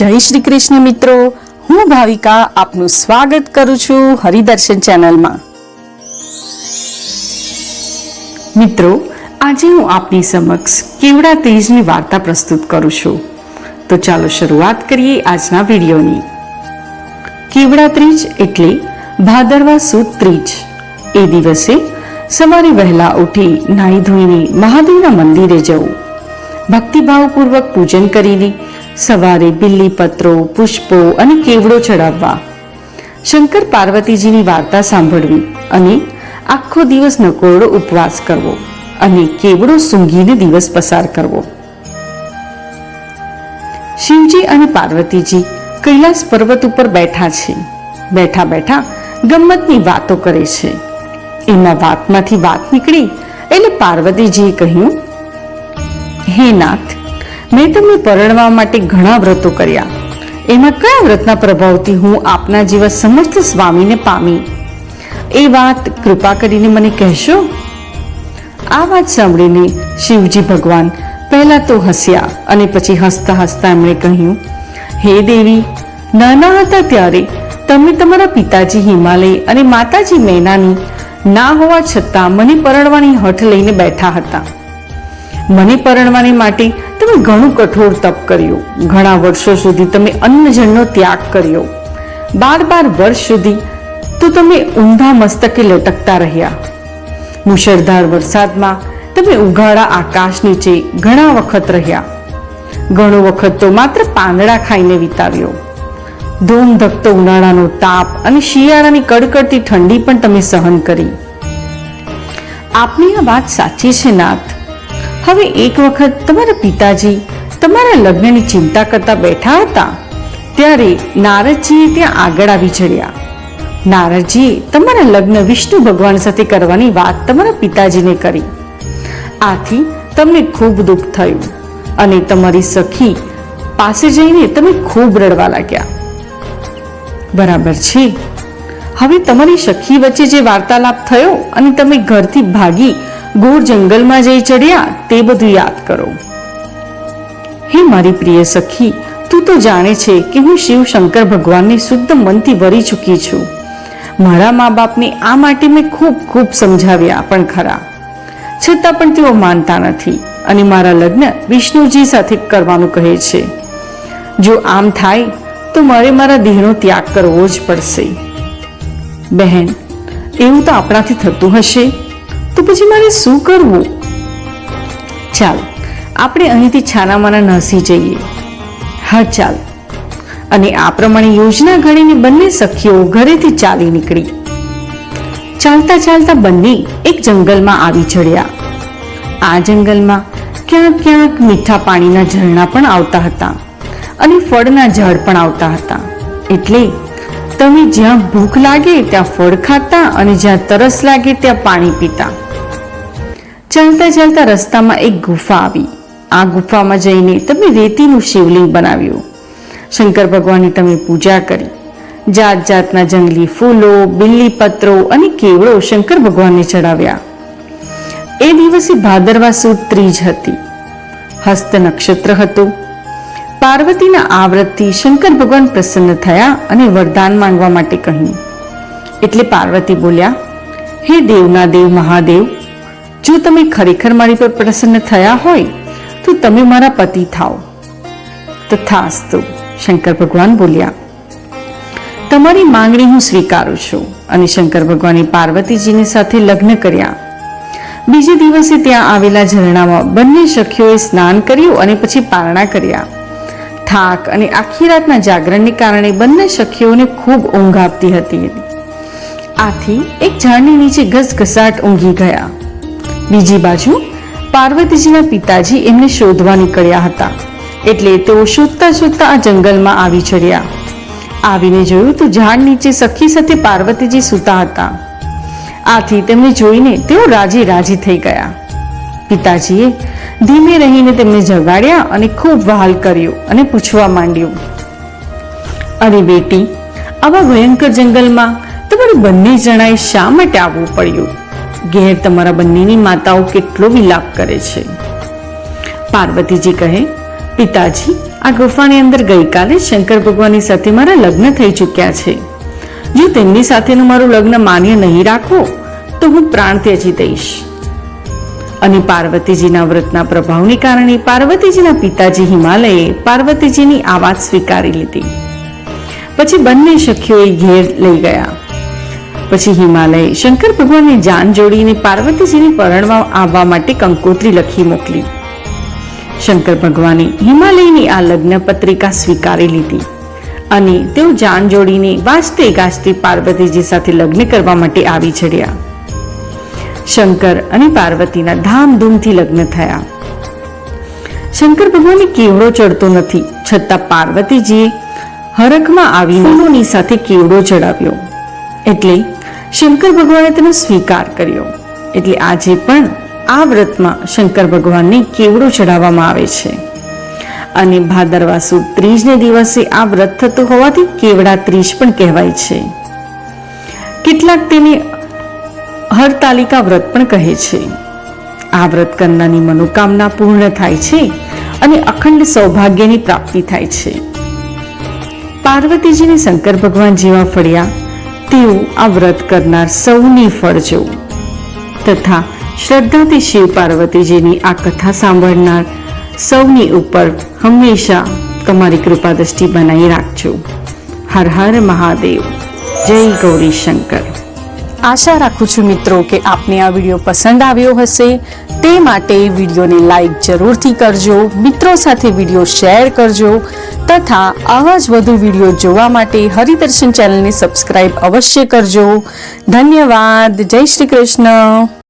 જય શ્રી કૃષ્ણ મિત્રો. હું ભાવિકા આપનું સ્વાગત કરું છું હરિદર્શન ચેનલમાં. મિત્રો, આજે હું આપની સમક્ષ કેવડા તેજની વાર્તા પ્રસ્તુત કરું છું. તો ચાલો શરૂઆત કરીએ આજના વિડીયોની. કેવડા ત્રીજ એટલે ભાદરવા સુદ ત્રીજ. એ દિવસે સવારે વહેલા ઉઠી નાહી ધોઈને મહાદેવના મંદિરે જવું. ભક્તિભાવપૂર્વક પૂજન કરીને સવારે બિલ્લી પત્રો, પુષ્પો અને કેવડો ચડાવવા. શંકર પાર્વતીજીની વાર્તા સાંભળવી અને આખો દિવસ નકોરડો ઉપવાસ કરવો અને કેવડો સૂંઘીને દિવસ પસાર કરવો. શિવજી અને પાર્વતીજી કૈલાસ પર્વત ઉપર બેઠા છે. બેઠા બેઠા ગમ્મતની વાતો કરે છે. એમાં વાતમાંથી વાત નીકળી એટલે પાર્વતીજીએ કહ્યું, હે નાથ મેં તમને પરણવા માટે ઘણા વ્રતો કર્યા. એમાં કયા વ્રતના પ્રભાવથી હું આપના જેવા સમર્થ સ્વામીને પામી? એ વાત કૃપા કરીને મને કહેશો? આ વાત સાંભળીને શિવજી ભગવાન પહેલા તો હસ્યા અને પછી હસતા હસતા એમણે કહ્યું, હે દેવી, નાના હતા ત્યારે તમે તમારા પિતાજી હિમાલય અને માતાજી મેનાની ના હોવા છતાં મને પરણવાની હઠ લઈને બેઠા હતા. મને પરણવાની માટે તમે ઘણું કઠોર તપ કર્યું. ઘણા વર્ષો સુધી તમે અન્નજળનો ત્યાગ કર્યો. બાર બાર વર્ષ સુધી તો તમે ઊંધા મસ્તકે લટકતા રહ્યા. મુશળધાર વરસાદમાં તમે ઉઘાડા આકાશ નીચે ઘણા વખત રહ્યા. ઘણો વખત તો માત્ર પાંદડા ખાઈને વિતાવ્યો. ધૂમધકતો ઉનાળાનો તાપ અને શિયાળાની કડકડતી ઠંડી પણ તમે સહન કરી. આપની આ વાત સાચી છે, નાથ. હવે એક વખત તમારા પિતાજી તમારા લગ્નની ચિંતા કરતા બેઠા હતા, ત્યારે નારદજીએ ત્યાં આગળ આવી ચડ્યા. નારદજીએ તમારા લગ્ન વિષ્ણુ ભગવાન સાથે કરવાની વાત તમારા પિતાજીને કરી. આથી તમને ખૂબ દુઃખ થયું અને તમારી સખી પાસે જઈને તમે ખૂબ રડવા લાગ્યા. બરાબર છે. હવે તમારી સખી વચ્ચે જે વાર્તાલાપ થયો અને તમે ઘરથી ભાગી ગોળ જંગલમાં જઈ ચડ્યા, તે બધું યાદ કરો. હે મારી પ્રિય સખી, તું તો જાણે છે કે હું શિવ શંકર ભગવાનને શુદ્ધ મનથી વરી ચૂકી છું. મારા મા બાપને આ માટે મેં ખૂબ ખૂબ સમજાવ્યા, પણ ખરા. છતાં પણ તેઓ માનતા નથી અને મારા લગ્ન વિષ્ણુજી સાથે કરવાનું કહે છે. જો આમ થાય, તો મારે મારા દેહનો ત્યાગ કરવો જ પડશે. બહેન, એવું તો આપણાથી થતું હશે? પછી મારે શું કરવું? ચાલ, આપણે અહીંથી છાનામાના નસી જઈએ. હા, ચાલ. અને આ પ્રમાણે યોજના ઘડીને બંને સખીઓ ઘરેથી ચાલી નીકળી. ચાલતા ચાલતા બંને એક જંગલમાં આવી ચડ્યા. આ જંગલમાં ક્યાંક ક્યાંક મીઠા પાણીના ઝરણા પણ આવતા હતા અને ફળના ઝાડ પણ આવતા હતા. એટલે તમે જ્યાં ભૂખ લાગે ત્યાં ફળ ખાતા અને જ્યાં તરસ લાગે ત્યાં પાણી પીતા. ચાલતા ચાલતા રસ્તામાં એક ગુફા આવી. આ ગુફામાં જઈને તમે રેતીનું શિવલિંગ બનાવ્યું. શંકર ભગવાનની તમે પૂજા કરી. જાત જાતના જંગલી ફૂલો, બિલ્લી પત્રો અને કેવળો શંકર ભગવાનને ચડાવ્યા. એ દિવસે ભાદરવા સુદ ત્રીજ હતી. હસ્ત નક્ષત્ર હતું. પાર્વતીના આવૃતથી શંકર ભગવાન પ્રસન્ન થયા અને વરદાન માંગવા માટે કહ્યું. એટલે પાર્વતી બોલ્યા, હે દેવના દેવ મહાદેવ જો તમે ખરેખર મારી પર પ્રસન્ન થયા હોય, તો તમે મારા પતિ થાઓ. તથાસ્તુ, શંકર ભગવાન બોલ્યા, તમારી માંગણી હું સ્વીકારું છું. અને શંકર ભગવાને પાર્વતીજીની સાથે લગ્ન કર્યા. બીજે દિવસે ત્યાં આવેલા ઝરણામાં બંને સખીઓએ સ્નાન કર્યું અને પછી પારણા કર્યા. થાક અને આખી રાતના જાગરણને કારણે બંને સખીઓને ખૂબ ઊંઘ આપતી હતી. આથી એક ઝાડની નીચે ઘસઘસાટ ઊંઘી ગયા. બીજી બાજુ, પાર્વતીજીના પિતાજી એમને શોધવા નીકળ્યા હતા. એટલે તેઓ શોધતા શોધતા આ જંગલમાં આવી ચડ્યા. આવીને જોયું તો ઝાડ નીચે સખી સાથે પાર્વતીજી સૂતા હતા. આથી તેમને જોઈને તેઓ રાજી રાજી થઈ ગયા. પિતાજીએ ધીમે રહીને તેમને જગાડ્યા અને ખૂબ વહાલ કર્યો અને પૂછવા માંડ્યું, અરે બેટી, આવા ભયંકર જંગલમાં તમારે બંને જણાએ શા માટે આવવું પડ્યું? ઘેર તમારા બંનેની માતાઓ કેટલો વિલાપ કરે છે. પાર્વતીજી કહે, પિતાજી, આ ગુફાની અંદર ગઈકાલે શંકર ભગવાનની સાથે મારા લગ્ન થઈ ચૂક્યા છે. જો તેમની સાથેનું મારું લગ્ન માન્ય નહીં રાખો, તો હું પ્રાણ ત્યજી દઈશ. અને પાર્વતીજીના વ્રતના પ્રભાવને કારણે પાર્વતીજીના પિતાજી હિમાલયે પાર્વતીજીની આ વાત સ્વીકારી લીધી. પછી બંને સખીઓએ ઘેર લઈ ગયા. પછી હિમાલય. શંકર ભગવાનને જાન જોડીને પાર્વતીજીને પરણવા આવવા માટે કંકોત્રી લખી મોકલી. શંકર ભગવાને હિમાલયની આ લગ્ન પત્રિકા સ્વીકારી લીધી અને તેઓ જાન જોડીને વાજતે ગાજતે પાર્વતીજી સાથે લગ્ન કરવા માટે આવી ચડ્યા. શંકર અને પાર્વતીના ધામધૂમથી લગ્ન થયા. શંકર ભગવાનને કેવડો ચડતો નથી, છતાં પાર્વતીજીએ હરખમાં ફૂલોની સાથે કેવડો ચડાવ્યો. એટલે શંકર ભગવાને તેનો સ્વીકાર કર્યો. એટલે આજે પણ આ વ્રતમાં શંકર ભગવાનને કેવડો ચડાવવામાં આવે છે. અને ભાદરવા સુદ ત્રીજને દિવસે આ વ્રત થતું હોવાથી કેવડા ત્રીજ પણ કહેવાય છે. કેટલાક તેને હરતાલિકા વ્રત પણ કહે છે. આ વ્રત કરનારની મનોકામના પૂર્ણ થાય છે અને અખંડ સૌભાગ્યની પ્રાપ્તિ થાય છે. પાર્વતીજીને શંકર ભગવાન જેવા ફળ્યા તેવું આ વ્રત કરનાર સૌની ફળજો તથા શ્રદ્ધાથી શિવ પાર્વતીજીની આ કથા સાંભળનાર સૌની ઉપર હંમેશા તમારી કૃપા દ્રષ્ટિ બનાવી રાખજો. હર હર મહાદેવ. જય ગૌરી શંકર. આશા રાખું છું મિત્રો કે આપને આ વીડિયો પસંદ આવ્યો હશે. તે માટે વિડીયોને લાઈક જરૂરથી કરજો, મિત્રો સાથે વીડિયો શેર કરજો તથા આવા જ વધુ વીડિયો જોવા માટે હરિદર્શન ચેનલને સબસ્ક્રાઈબ અવશ્ય કરજો. ધન્યવાદ. જય શ્રી કૃષ્ણ.